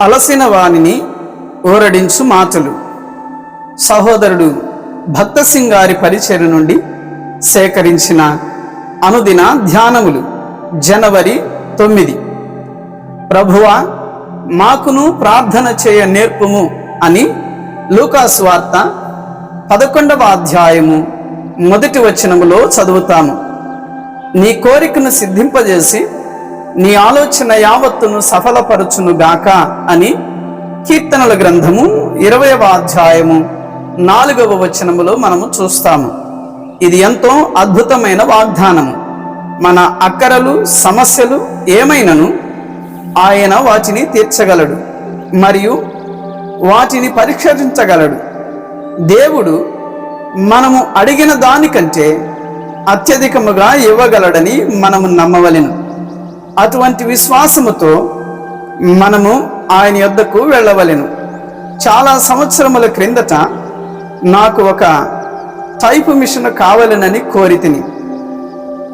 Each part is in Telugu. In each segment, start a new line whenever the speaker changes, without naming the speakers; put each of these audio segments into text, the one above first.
అలసిన వానిని ఊరడించు మాటలు. సహోదరుడు భక్త సింగారి పరిచయ నుండి సేకరించిన అనుదిన ధ్యానములు జనవరి తొమ్మిది. ప్రభువా మాకును ప్రార్థన చేయ నేర్పుము అని లూకాస్ వార్త పదకొండవ అధ్యాయము మొదటి వచనములో చదువుతాము. నీ కోరికను సిద్ధింపజేసి నీ ఆలోచన యావత్తును సఫలపరచును గాక అని కీర్తనల గ్రంథము ఇరవయవ అధ్యాయము నాలుగవ వచనములో మనము చూస్తాము. ఇది ఎంతో అద్భుతమైన వాగ్దానము. మన అక్కరలు సమస్యలు ఏమైనను ఆయన వాటిని తీర్చగలడు మరియు వాటిని పరిష్కరించగలడు దేవుడు మనము అడిగిన దానికంటే అత్యధికముగా ఇవ్వగలడని మనము నమ్మవలెను. అటువంటి విశ్వాసముతో మనము ఆయన యొద్దకు వెళ్ళవలెను. చాలా సంవత్సరముల క్రిందట నాకు ఒక టైపు మిషన్ కావలెనని కోరితిని.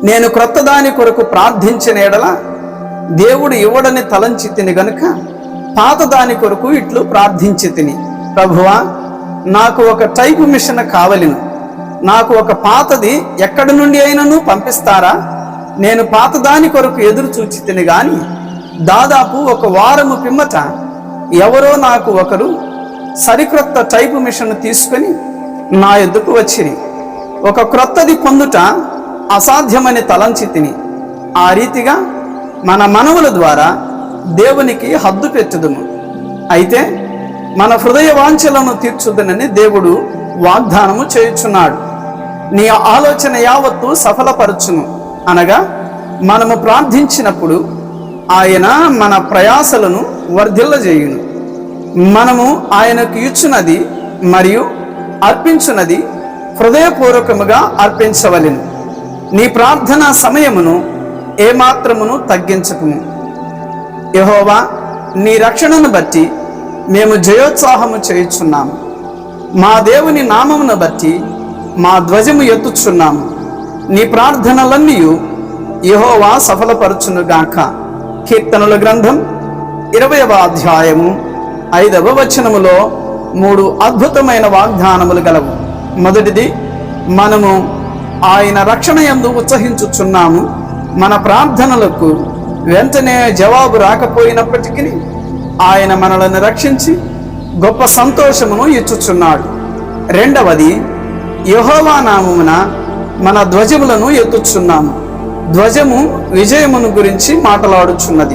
నేను క్రొత్త దాని కొరకు ప్రార్థించిన ఎడల దేవుడు ఇవ్వడని తలంచి తిని గనుక పాత దాని కొరకు ఇట్లు ప్రార్థించి తిని ప్రభువా నాకు ఒక టైపు మిషన్ కావలిను. నాకు ఒక పాతది ఎక్కడి నుండి అయినను పంపిస్తారా? నేను పాతదాని కొరకు ఎదురు చూచి తిని గాని దాదాపు ఒక వారము పిమ్మట ఎవరో నాకు ఒకరు సరిక్రొత్త టైపు మిషన్ తీసుకొని నా ఎద్దుకు వచ్చిరి. ఒక క్రొత్తది పొందుట అసాధ్యమని తలంచి తిని ఆ రీతిగా మన మనవుల ద్వారా దేవునికి హద్దు పెట్టుదుము. అయితే మన హృదయ వాంఛలను తీర్చుదనని దేవుడు వాగ్దానము చేయుచున్నాడు. నీ ఆలోచన యావత్తు సఫలపరచును. అనగా మనము ప్రార్థించినప్పుడు ఆయన మన ప్రయాసలను వర్ధిల్లజేయును. మనము ఆయనకు ఇచ్చినది మరియు అర్పించున్నది హృదయపూర్వకముగా అర్పించవలెను. నీ ప్రార్థన సమయమును ఏమాత్రమును తగ్గించకము. యహోవా నీ రక్షణను బట్టి మేము జయోత్సాహము చేయుచున్నాము. మా దేవుని నామమును బట్టి మా ధ్వజము ఎత్తుచున్నాము. నీ ప్రార్థనలన్నీ యహోవా సఫలపరచునుగాక. కీర్తనల గ్రంథం ఇరవయవ అధ్యాయము ఐదవ వచనములో మూడు అద్భుతమైన వాగ్దానములు గలవు. మొదటిది మనము ఆయన రక్షణ యందు ఉత్సహించుచున్నాము. మన ప్రార్థనలకు వెంటనే జవాబు రాకపోయినప్పటికీ ఆయన మనలను రక్షించి గొప్ప సంతోషమును ఇచ్చుచున్నాడు. రెండవది యహోవా నామమున మన ధ్వజములను ఎత్తుచున్నాము. ధ్వజము విజయమును గురించి మాట్లాడుచున్నది.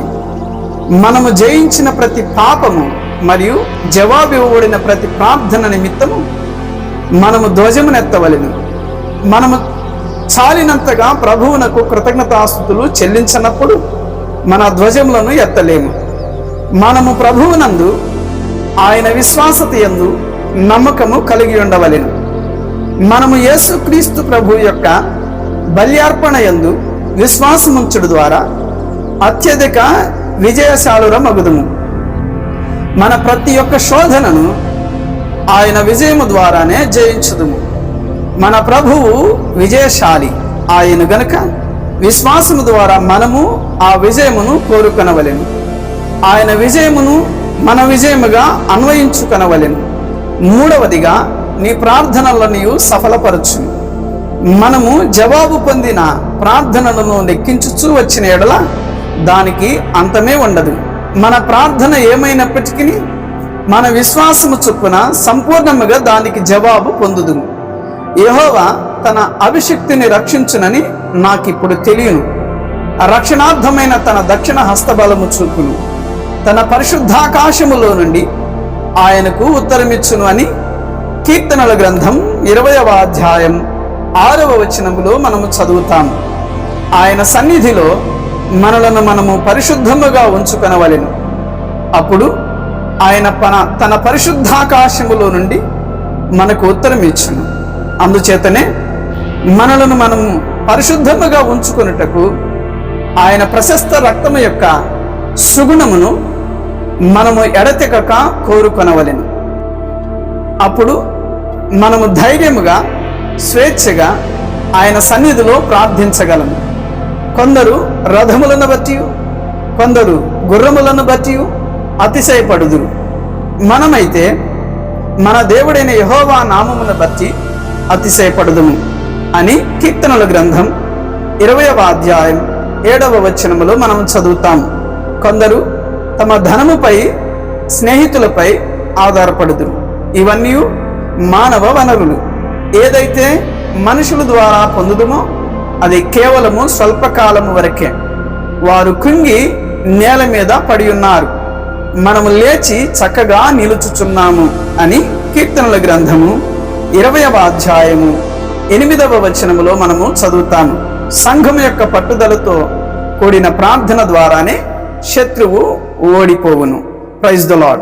మనము జయించిన ప్రతి పాపము మరియు జవాబు ఇవ్వబడిన ప్రతి ప్రార్థన నిమిత్తము మనము ధ్వజమునెత్తవలను. మనము చాలినంతగా ప్రభువునకు కృతజ్ఞతాస్థుతులు చెల్లించినప్పుడు మన ధ్వజములను ఎత్తలేము. మనము ప్రభువునందు ఆయన విశ్వాసత యందు నమ్మకము కలిగి ఉండవలెను. మనము యేసుక్రీస్తు ప్రభు యొక్క బల్యార్పణ యందు విశ్వాసముంచుడు ద్వారా అత్యధిక విజయశాలుర మగుదము మన ప్రతి ఒక్క శోధనను ఆయన విజయము ద్వారానే జయించుదుము. మన ప్రభువు విజయశాలి. ఆయన గనుక విశ్వాసము ద్వారా మనము ఆ విజయమును కోరుకొనవలెను. ఆయన విజయమును మన విజయముగా అన్వయించుకొనవలెను. మూడవదిగా నీ ప్రార్థనలను సఫలపరచు. మనము జవాబు పొందిన ప్రార్థనలను లెక్కించుచూ వచ్చిన ఎడల దానికి అంతమే ఉండదు. మన ప్రార్థన ఏమైనప్పటికీ మన విశ్వాసము చొప్పున సంపూర్ణముగా దానికి జవాబు పొందుదు. యహోవా తన అభిషక్తిని రక్షించునని నాకిప్పుడు తెలియను. రక్షణార్థమైన తన దక్షిణ హస్తబలము చూపును. తన పరిశుద్ధాకాశములో నుండి ఆయనకు ఉత్తరమిచ్చును అని కీర్తనల గ్రంథం ఇరవయవ అధ్యాయం ఆరవ వచనములో మనము చదువుతాము ఆయన సన్నిధిలో మనలను మనము పరిశుద్ధముగా ఉంచుకొనవలెను. అప్పుడు ఆయన పన తన పరిశుద్ధాకాశములో నుండి మనకు ఉత్తరం ఇచ్చును. అందుచేతనే మనలను మనము పరిశుద్ధముగా ఉంచుకొనుటకు ఆయన ప్రశస్త రక్తము యొక్క సుగుణమును మనము ఎడతెగక కోరుకొనవలెను. అప్పుడు మనము ధైర్యముగా స్వేచ్ఛగా ఆయన సన్నిధిలో ప్రార్థించగలము కొందరు రథములను బట్టి కొందరు గుర్రములను బట్టి అతిశయపడుదురు. మనమైతే మన దేవుడైన యహోవా నామమును బట్టి అతిశయపడుదుము అని కీర్తనల గ్రంథం ఇరవయవ అధ్యాయం ఏడవ వచనములో మనం చదువుతాము కొందరు తమ ధనముపై స్నేహితులపై ఆధారపడుదురు. ఇవన్నీ మానవ వనరులు. ఏదైతే మనుషుల ద్వారా పొందుదుమో అది కేవలము స్వల్పకాలము వరకే. వారు కుంగి నేల మీద పడి ఉన్నారు. మనము లేచి చక్కగా నిలుచుచున్నాము అని కీర్తనల గ్రంథము ఇరవయవ అధ్యాయము ఎనిమిదవ వచనములో మనము చదువుతాము. సంఘం యొక్క పట్టుదలతో కూడిన ప్రార్థన ద్వారానే శత్రువు ఓడిపోవును. Praise the lord